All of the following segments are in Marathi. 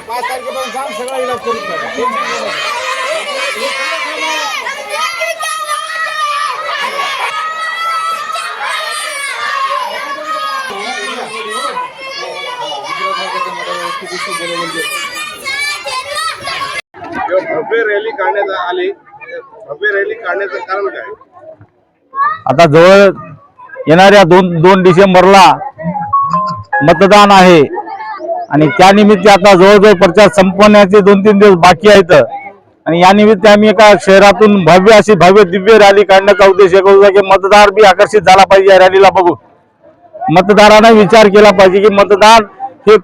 पाच तारखेपर्यंत सांग सगळा इलाज करून भव्य रॅली काढण्यात आली. भव्य रॅली काढण्याचं कारण काय? आता जवळ येणाऱ्या दोन दोन डिसेंबरला मतदान आहे. आणि त्यानिमित्त आता जवळजवळ प्रचार संपवण्याचे दोन तीन दिवस बाकी आहेत. आणि या निमित्त आम्ही एका शहरातून भव्य अशी भव्य दिव्य रॅली काढण्याचा उद्देश एक होता की मतदार बी आकर्षित झाला पाहिजे या रॅलीला बघून. मतदाराने विचार केला पाहिजे की मतदान हे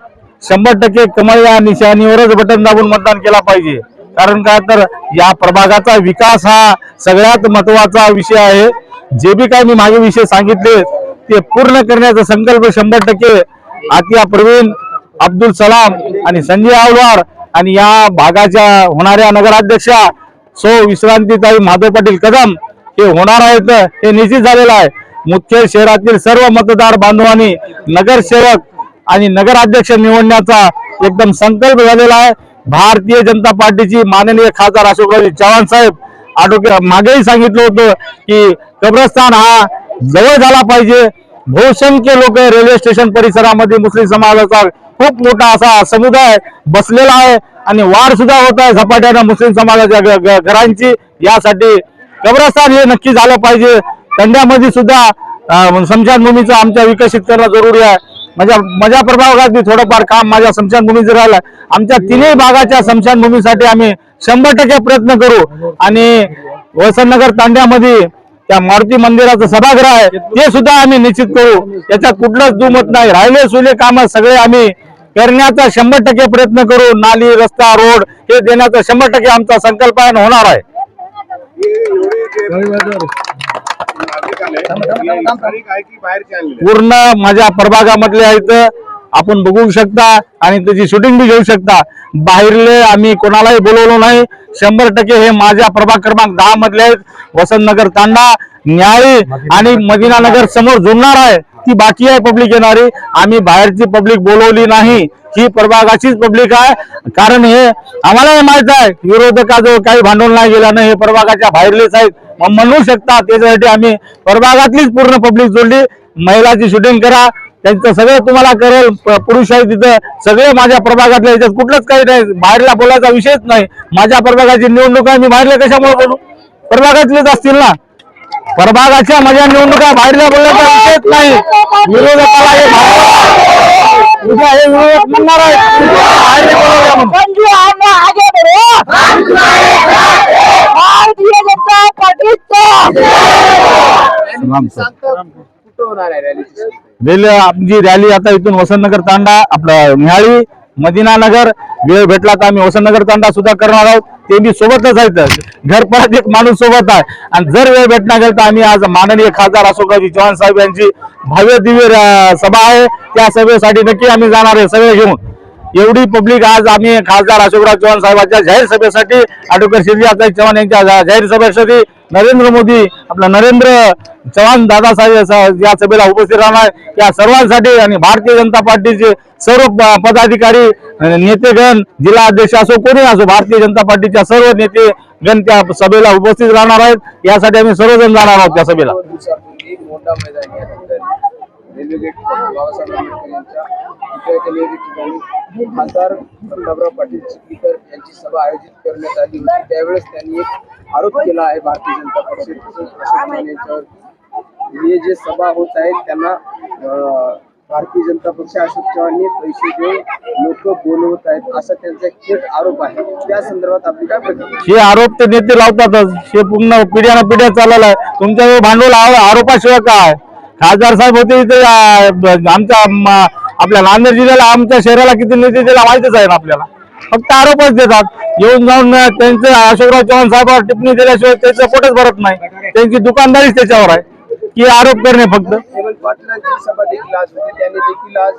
शंभर टक्के कमळ या निशाणीवरच बटन दाबून मतदान केला पाहिजे. कारण काय तर या प्रभागाचा विकास हा सगळ्यात महत्त्वाचा विषय आहे. जे बी काय मी मागे विषय सांगितले ते पूर्ण करण्याचा संकल्प शंभर टक्के आतिया प्रवीण अब्दुल सलाम आणि संजय आवलार आणि या भागाच्या होणाऱ्या नगराध्यक्षा सो विश्रांतीताई माधव पाटील कदम हे होणार आहेत. हे निश्चित झालेलं आहे. मुख्य शहरातील सर्व मतदार बांधवांनी नगरसेवक आणि नगराध्यक्ष निवडण्याचा एकदम संकल्प झालेला आहे. भारतीय जनता पार्टीची माननीय खासदार अशोकराव चव्हाण साहेब आटोक्या मागेही सांगितलं होतं की कब्रस्तान हा जवळ झाला पाहिजे. बहुसंख्य लोक रेल्वे स्टेशन परिसरामध्ये मुस्लिम समाजाचा खूप मोठा असा समुदाय बसलेला आहे आणि वाढ सुद्धा होत आहे झपाट्यानं मुस्लिम समाजाच्या घरांची. यासाठी कब्रस्तान हे नक्की झालं पाहिजे. तंड्यामध्ये सुद्धा समशानभूमीचं स्मशानभूमीचं आमच्या विकसित करणं जरुरी आहे. माझ्या माझ्या प्रभागात मी थोडंफार काम माझ्या स्मशानभूमीचं राहिलं. आमच्या तिन्ही भागाच्या स्मशानभूमीसाठी आम्ही शंभर टक्के प्रयत्न करू. आणि वसंतनगर तांड्यामध्ये त्या मारुती मंदिराचं सभागृह आहे ते सुद्धा आम्ही निश्चित करू. याच्यात कुठलंच दुमत नाही. राहिले सुले काम सगळे आम्ही करण्याचा शंभर टक्के प्रयत्न करू. नाली रस्ता रोड हे देण्याचा शंभर टक्के आमचा संकल्प आहे होणार आहे. पूर्ण माझ्या प्रभागामधले आहेत. आपण बघू शकता आणि त्याची शूटिंग बी घेऊ शकता. बाहेरले आम्ही कोणालाही बोलवलो नाही. शंभर टक्के हे माझ्या प्रभाग क्रमांक दहा मधले आहेत. वसंतनगर तांडा न्याळी आणि मदिनानगर समोर जुळणार आहे. ती बाकी आहे पब्लिक येणारी. आम्ही बाहेरची पब्लिक बोलवली नाही. ही प्रभागाचीच पब्लिक आहे. कारण हे आम्हालाही माहीत आहे विरोधकाजवळ काही भांडवल नाही गेल्यानं हे प्रभागाच्या बाहेरलेच आहेत. मग म्हणू शकता त्याच्यासाठी आम्ही प्रभागातलीच पूर्ण पब्लिक जोडली. महिलाची शूटिंग करा. त्यांचं सगळं तुम्हाला करेल. पुरुष आहे तिथं. सगळे माझ्या प्रभागातल्या याच्यात कुठलंच काही नाही. बाहेरला बोलायचा विषयच नाही. माझ्या प्रभागाची निवडणूक आहे. मी बाहेरला कशामुळे बोलू? प्रभागातलेच असतील ना? प्रभागाच्या माझ्या निवडणुका बाहेरला बोलण्याचा विषयच नाही. विरोधकाला हे उद्या हे विरोधक म्हणणार आहे. भारतीय जनता रेल्वे आमची रॅली आता इथून वसंतनगर तांडा आपलं न्याळी मदिना नगर. वेळ भेटला तर आम्ही वसंतनगर तांडा सुद्धा करणार आहोत. ते बी सोबतच आहेत. घर परत एक माणूस सोबत आहे. आणि जर वेळ भेटणार गेल तर आम्ही आज माननीय खासदार अशोकरावजी चव्हाण साहेब यांची भव्य दिव्य सभा आहे. त्या सभेसाठी नक्की आम्ही जाणार आहे. सगळे घेऊन. एवढी पब्लिक आज आम्ही खासदार अशोकराव चव्हाण साहेबांच्या जाहीर सभेसाठी ॲडव्होकेट शिरजी चव्हाण यांच्या जाहीर सभेसाठी नरेंद्र मोदी आपला नरेंद्र चव्हाण दादासाहेब या सभेला उपस्थित राहणार. या सर्वांसाठी आणि भारतीय जनता पार्टीचे सर्व पदाधिकारी नेतेगण जिल्हा अध्यक्ष असो कोणी असो भारतीय जनता पार्टीच्या सर्व नेते गण त्या सभेला उपस्थित राहणार आहेत. यासाठी आम्ही सर्वजण जाणार आहोत त्या सभेला. रेल्वे गेट बाबासाहेब आंबेडकर यांच्या पुतळ्याच्या ठिकाणी खासदार प्रतापराव पाटील चिखलीकर यांची सभा आयोजित करण्यात आली होती. त्यावेळेस त्यांनी एक आरोप केला आहे भारतीय जनता पक्ष यांच्यावर हे जे सभा होत आहेत त्यांना भारतीय जनता पक्ष अशोक चव्हाणने पैसे देऊन लोक बोलवत आहेत. असा त्यांचा एक थेट आरोप आहे. त्या संदर्भात आपली काय हे आरोप ते नेते लावतातच. हे पूर्ण पिढ्यानं पिढ्या चालला आहे. तुमच्याजवळ भांडवल आरोपाशिवाय काय खासदार साहेब होते इथे आमच्या आपल्या नांदेड जिल्ह्याला आमच्या शहराला किती नेते त्याला माहितीच आहे ना आपल्याला. फक्त आरोपच देतात. येऊन जाऊन त्यांचे अशोकराव चव्हाण साहेबांवर टिप्पणी दिल्याशिवाय त्याचं पोटच भरत नाही. त्यांची दुकानदारीच त्याच्यावर आहे. की आरोप करणे फक्त. हेमंत पाटलांची सभा देखील आज होती. त्यांनी देखील आज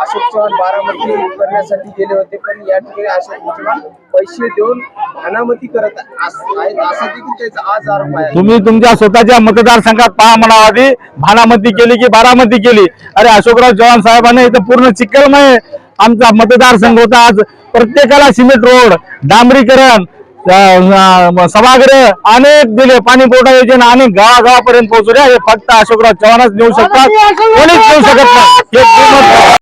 अशोक चव्हाण बारामती करण्यासाठी गेले होते. पण या ठिकाणी अशोक चव्हाण पैसे देऊन करत अस- आहेत. असा देखील त्याचा आज आरोप आहे. तुम्ही तुमच्या स्वतःच्या मतदारसंघात पहा म्हणावं आधी. भानामती केली की बारामती केली. अरे अशोकराव चव्हाण साहेबांनी इथं पूर्ण चिखलमय आमचा मतदारसंघ होता आज. प्रत्येकाला सिमेंट रोड डांबरीकरण सभागृह अनेक दिले पाणी पुरवठा योजना अनेक गावागावापर्यंत पोहोचल्या हे फक्त अशोकराव चव्हाणच नेऊ शकतात. कोणीच नेऊ शकत नाही.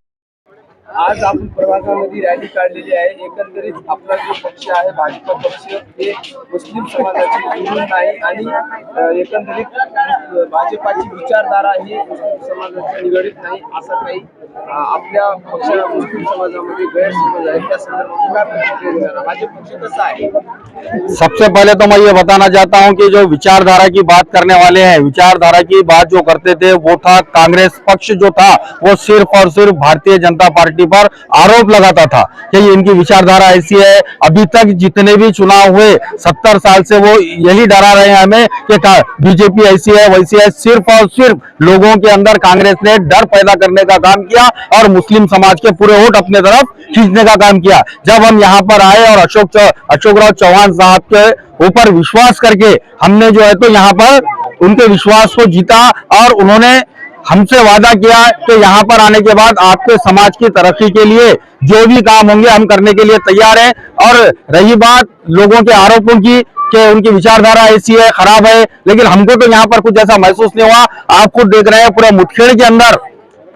आज आपण प्रभागामध्ये रॅली काढलेली आहे एकंदरीत आपला जो पक्ष आहे, भाजप पक्ष हे मुस्लिम समाजाची विरोध नाही आणि एकंदरीत भाजपाची विचारधारा ही मुस्लिम समाजाची निगडीत नाही, असं काही आपल्या पक्षाला मुस्लिम समाजामध्ये गैरसमज आहे. त्या संदर्भात भाजप पक्ष कसा आहे? सबसे पहले तो मैं ये बताना चाहता हूँ कि जो विचारधारा की बात करने वाले हैं, विचारधारा की बात जो करते थे, वो था कांग्रेस पक्ष जो था, वो सिर्फ़ और सिर्फ़ भारतीय जनता पार्टी पर आरोप लगाता था कि इनकी विचारधारा ऐसी है। अभी तक जितने भी चुनाव हुए, सत्तर साल से वो यही डरा रहे हैं हमें कि बीजेपी ऐसी है, वैसी है। सिर्फ़ और सिर्फ़ लोगों के अंदर कांग्रेस ने डर पैदा करने का काम किया और मुस्लिम समाज के पूरे वोट अपने तरफ़ खींचने का काम किया। जब हम यहाँ पर आए और अशोक अशोक राव चौहान साहब के ऊपर विश्वास करके हमने जो है तो यहाँ पर उनके विश्वास को जीता और उन्होंने हमसे वादा किया कि यहाँ पर आने के बाद आपके समाज की तरक्की के लिए जो भी काम होंगे हम करने के लिए तैयार हैं। और रही बात लोगों के आरोपों की कि उनकी विचारधारा ऐसी है, खराब है, लेकिन हमको तो यहाँ पर कुछ ऐसा महसूस नहीं हुआ। आप खुद देख रहे हैं पूरा मुठखेड़ के अंदर।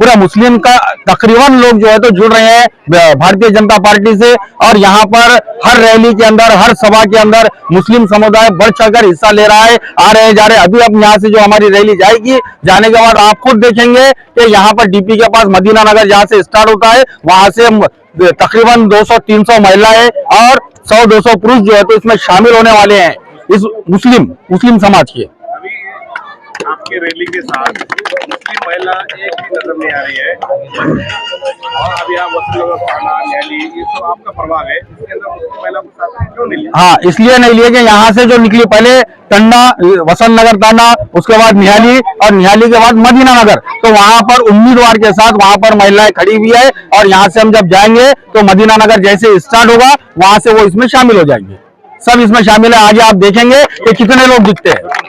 पूरा मुस्लिम का तकरीबन लोग जो है तो जुड़ रहे हैं भारतीय जनता पार्टी से और यहाँ पर हर रैली के अंदर, हर सभा के अंदर मुस्लिम समुदाय बढ़ चढ़कर हिस्सा ले रहा है, आ रहे जा रहे। अभी अब यहाँ से जो हमारी रैली जाएगी, जाने के बाद आप खुद देखेंगे कि यहाँ पर डीपी के पास मदीना नगर जहाँ से स्टार्ट होता है, वहाँ से तकरीबन 200-300 महिलाएँ और 100-200 पुरुष जो है तो इसमें शामिल होने वाले हैं, इस मुस्लिम मुस्लिम समाज के आपके रैली के साथ मुस्लिम महिला एक भी नज़र नहीं आ रही है। और रैली ये सब आपका प्रभाव है। हाँ इसलिए नहीं लिए कि यहाँ से जो निकली, पहले टंडा, वसंत नगर थाना, उसके बाद निहाली, और निहाली के बाद मदीना नगर। तो वहाँ पर उम्मीदवार के साथ वहाँ पर महिलाएँ खड़ी हुई है, और यहाँ से हम जब जाएँगे तो मदीना नगर जैसे स्टार्ट होगा, वहाँ से वो इसमें शामिल हो जाएँगे। सब इसमें शामिल है। आगे आप देखेंगे कि कितने लोग दिखते हैं।